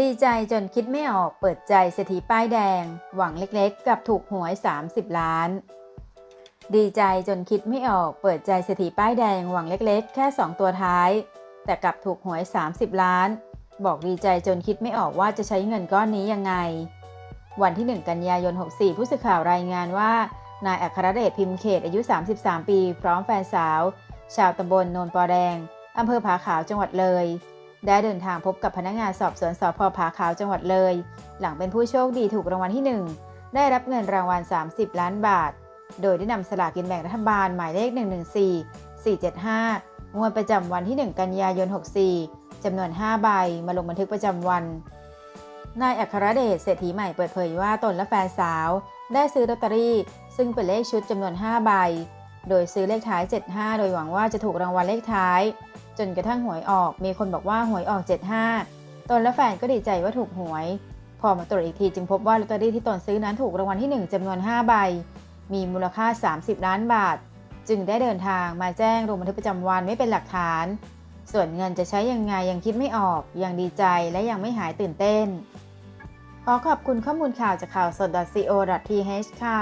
ดีใจจนคิดไม่ออกเปิดใจเศรษฐีป้ายแดง หวังเล็กๆ กับถูกหวย 30 ล้าน ดีใจจนคิดไม่ออกเปิดใจเศรษฐีป้ายแดง หวังเล็กๆ แค่ 2 ตัวท้าย แต่กลับถูกหวย 30 ล้าน บอกดีใจจนคิดไม่ออกว่าจะใช้เงินก้อนนี้ยังไง วันที่ 1 กันยายน 64 ผู้สื่อข่าวรายงานว่านายอัครเดชพิมพ์เขตอายุ 33 ปี พร้อมแฟนสาว ชาวตำบลโนนปอแดงอำเภอผาขาวจังหวัดเลย ได้เดินทางพบกับพนักงานสอบสวนสพผาขาวจังหวัดเลย หลังเป็นผู้โชคดีถูกรางวัลที่ 1 ได้รับเงินรางวัล 30 ล้านบาท โดยได้นำสลากกินแบ่งรัฐบาลหมายเลข 114 475 งวดประจำวันที่ 1 กันยายน 64 จำนวน 5 ใบ มาลงบันทึกประจำวัน นายอัครเดชเศรษฐีใหม่เปิดเผยว่าตนและแฟนสาว ได้ซื้อลอตเตอรี่ ซึ่งเป็นเลขชุดจำนวน 5 ใบ โดยซื้อเลขท้าย 75 โดยหวังว่าจะถูกรางวัลเลขท้าย จนกระทั่งหวยออก มีคนบอกว่าหวยออก 75 ตนและแฟนก็ดีใจว่าถูกหวย พอมาตรวจอีกทีจึงพบว่าลอตเตอรี่ที่ตนซื้อนั้นถูกรางวัลที่ 1จำนวน 5 ใบ มีมูลค่า 30 ล้านบาท จึงได้เดินทางมาแจ้งลงบันทึกประจำวันไม่เป็นหลักฐาน ส่วนเงินจะใช้ยังไงยังคิดไม่ออก ยังดีใจและยังไม่หายตื่นเต้น ขอขอบคุณข้อมูลข่าวจากข่าวสด .co.th ค่ะ